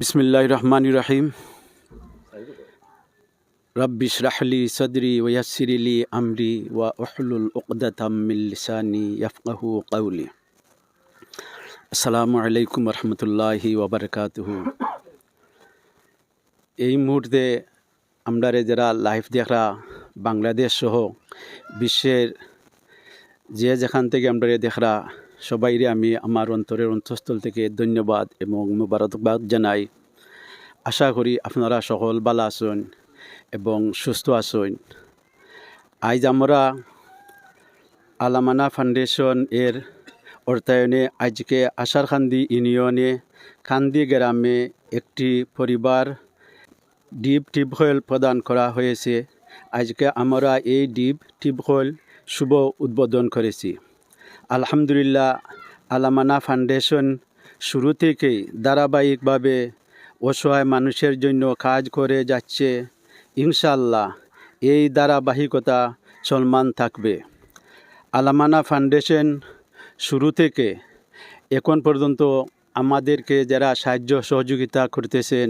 বিসমিল্লাহ রহমান রহিম রব্বিশ রাহলি সদরি ওয়াসিরিলি আমরি ওয়া উহলুল উকদাতাম মিন লিসানি ইয়াফকাহু কাউলি আসসালামু আলাইকুম রহমতুল্লাহি ওবরকাতুহু এই মুহূর্তে আমরা যারা লাইভ দেখা বাংলাদেশ সহ বিশ্বের যে যেখান থেকে আমরা দেখরা সবাইরে আমি আমার অন্তরের অন্তঃস্থল থেকে ধন্যবাদ এবং মুবারকবাদ জানাই। আশা করি আপনারা সকল ভালো আছেন এবং সুস্থ আছেন। আজ আমরা আলামানা ফাউন্ডেশন এর অর্থায়নে আজকে আশারখান্দি ইউনিয়নে খান্দি গ্রামে একটি পরিবার ডিপ টিউবওয়েল প্রদান করা হয়েছে। আজকে আমরা এই ডিপ টিউবওয়েল শুভ উদ্বোধন করেছি। আলহামদুলিল্লাহ, আলামানা ফাউন্ডেশন শুরু থেকেই ধারাবাহিকভাবে অসহায় মানুষের জন্য কাজ করে যাচ্ছে। ইনশাল্লাহ এই ধারাবাহিকতা চলমান থাকবে। আলামানা ফাউন্ডেশন শুরু থেকে এখন পর্যন্ত আমাদেরকে যারা সাহায্য সহযোগিতা করতেছেন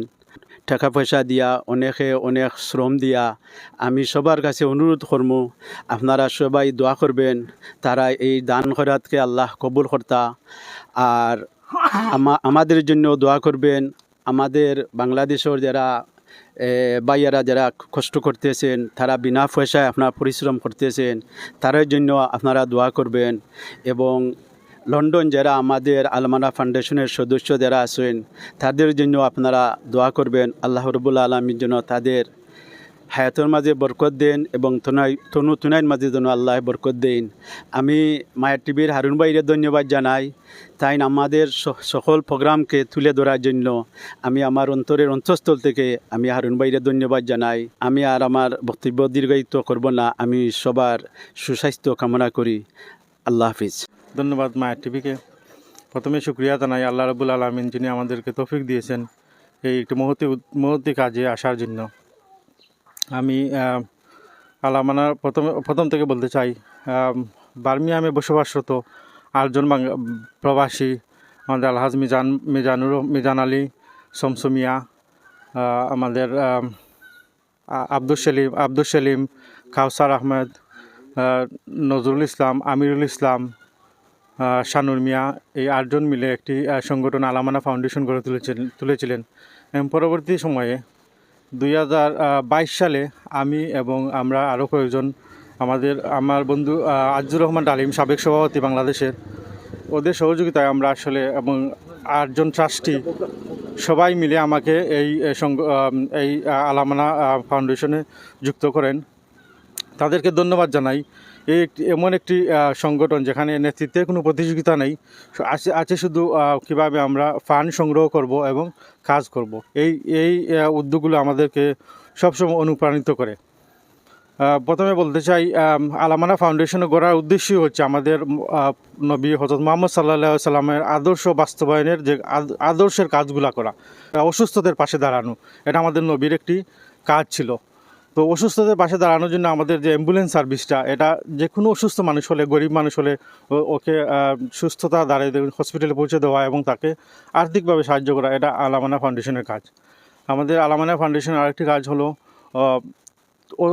টাকা পয়সা দিয়া অনেকে অনেক শ্রম দিয়া আমি সবার কাছে অনুরোধ করব আপনারা সবাই দোয়া করবেন তারা এই দান খরাতকে আল্লাহ কবুল কর্তা আর আমাদের জন্য দোয়া করবেন আমাদের বাংলাদেশের যারা এ, ভাইয়ারা যারা কষ্ট করতেছেন তারা বিনা পয়সায় আপনারা পরিশ্রম করতেছেন তাদের জন্য আপনারা দোয়া করবেন এবং লন্ডন যারা আমাদের আলমানা ফাউন্ডেশনের সদস্য যারা আছেন, তাদের জন্য আপনারা দোয়া করবেন, আল্লাহ রবুল্লা আলমীর জন্য তাদের হায়াতের মাঝে বরকত দেন এবং তনাই তনু তুনাইর মাঝে যেন আল্লাহ বরকত দেন। আমি মায়ের টিভির হারুন ভাইরে ধন্যবাদ জানাই। তাই আমাদের সকল প্রোগ্রামকে তুলে ধরার জন্য আমি আমার অন্তরের অন্তঃস্থল থেকে আমি হারুন ভাইরে ধন্যবাদ জানাই। আমি আর আমার বক্তব্য দীর্ঘায়িত করব না। আমি সবার সুস্বাস্থ্য কামনা করি। আল্লাহ হাফিজ। ধন্যবাদ মায়ের টিভিকে। প্রথমে শুক্রিয়া জানাই আল্লাহ রবুল আলমিন যিনি আমাদেরকে তৌফিক দিয়েছেন এই একটি মহতি মহতি কাজে আসার জন্য। আমি আহ, আলামানার প্রথম প্রথম থেকে বলতে চাই বার্মিয়ামে বসবাসরত আটজন প্রবাসী আমাদের আলহাজ মিজান মিজানুর মিজান আলী সমসুমিয়া আমাদের আব্দুল সেলিম আব্দুল সেলিম কাউসার আহমেদ নজরুল ইসলাম আমিরুল ইসলাম শানুর মিয়া এই আটজন মিলে একটি সংগঠন আলামানা ফাউন্ডেশন গড়ে তুলেছিলেন তুলেছিলেন। এবং পরবর্তী সময়ে দুই হাজার বাইশ সালে আমি এবং আমরা আরও কয়েকজন আমাদের আমার বন্ধু আহ, আজিজুর রহমান ডালিম সাবেক সভাপতি বাংলাদেশের ওদের সহযোগিতায় আমরা আসলে এবং আটজন ট্রাস্টি সবাই মিলে আমাকে এই এই আলামানা ফাউন্ডেশনে যুক্ত করেন। তাদেরকে ধন্যবাদ জানাই। এই এমন একটি সংগঠন যেখানে নেতৃত্বে কোনো প্রতিযোগিতা নেই। আছে আছে শুধু কীভাবে আমরা ফান্ড সংগ্রহ করব এবং কাজ করব। এই এই উদ্যোগগুলো আমাদেরকে সবসময় অনুপ্রাণিত করে। প্রথমে বলতে চাই আলামানা ফাউন্ডেশন গড়ার উদ্দেশ্যই হচ্ছে আমাদের নবী হজরত মোহাম্মদ সাল্লাহ সাল্লামের আদর্শ বাস্তবায়নের যে আদর্শের কাজগুলা করা, অসুস্থদের পাশে দাঁড়ানো, এটা আমাদের নবীর একটি কাজ ছিল। তো অসুস্থদের পাশে দাঁড়ানোর জন্য আমাদের যে অ্যাম্বুলেন্স সার্ভিসটা এটা যে কোনো অসুস্থ মানুষ হলে, গরিব মানুষ হলে ওকে সুস্থতা দাঁড়িয়ে হসপিটালে পৌঁছে দেওয়া এবং তাকে আর্থিকভাবে সাহায্য করা, এটা আলামানা ফাউন্ডেশনের কাজ। আমাদের আলামানা ফাউন্ডেশনের আরেকটি কাজ হলো ও